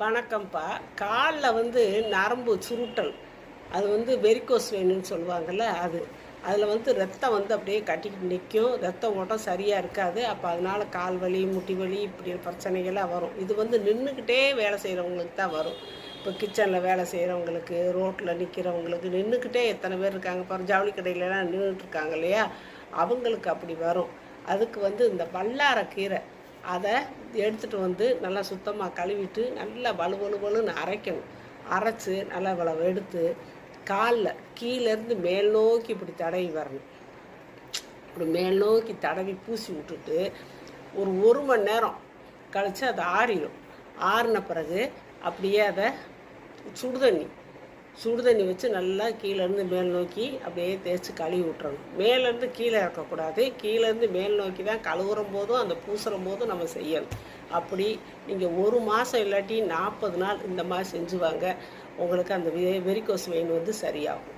வணக்கம்ப்பா. காலில் வந்து நரம்பு சுருட்டல். அது வந்து வெரிகோஸ் வேணும்னு சொல்லுவாங்கள்ல அது. அதில் வந்து ரத்தம் வந்து அப்படியே கட்டிக்கிட்டு நிற்கும் ரத்த ஓட்டம் சரியாக இருக்காது. அப்போ அதனால் கால் வலி முட்டி வலி இப்படி பிரச்சனைகள்லாம் வரும். இது வந்து நின்றுக்கிட்டே வேலை செய்கிறவங்களுக்கு தான் வரும். இப்போ கிச்சனில் வேலை செய்கிறவங்களுக்கு ரோட்டில் நிற்கிறவங்களுக்கு நின்றுக்கிட்டே எத்தனை பேர் இருக்காங்க பாரு. ஜவுளி கடையிலலாம் நின்றுட்டு இருக்காங்க இல்லையா? அவங்களுக்கு அப்படி வரும். அதுக்கு வந்து இந்த வல்லாரக்கீரை அதை எடுத்துகிட்டு வந்து நல்லா சுத்தமாக கழுவிட்டு நல்லா வலு வலு வலுன்னு அரைக்கணும். அரைச்சி நல்லா வளவு எடுத்து காலில் கீழேருந்து மேல் நோக்கி இப்படி தடவி வரணும். இப்படி மேல் நோக்கி தடவி பூசி விட்டுட்டு ஒரு ஒரு மணி நேரம் கழித்து அது ஆறிடும். ஆறின பிறகு அப்படியே அதை சுடுதண்ணி சுடு தண்ணி வச்சு நல்லா கீழேருந்து மேல் நோக்கி அப்படியே தேய்ச்சி கழுவி விட்டுறணும். மேலேருந்து கீழே இறக்கக்கூடாது. கீழேருந்து மேல் நோக்கி தான் கழுவுற போதும் அந்த பூசுகிற போதும் நம்ம செய்யணும். அப்படி நீங்கள் ஒரு மாதம் இல்லாட்டி நாற்பது நாள் இந்த மாதிரி செஞ்சுவாங்க. உங்களுக்கு அந்த வெரிகோஸ் வெயின் வந்து சரியாகும்.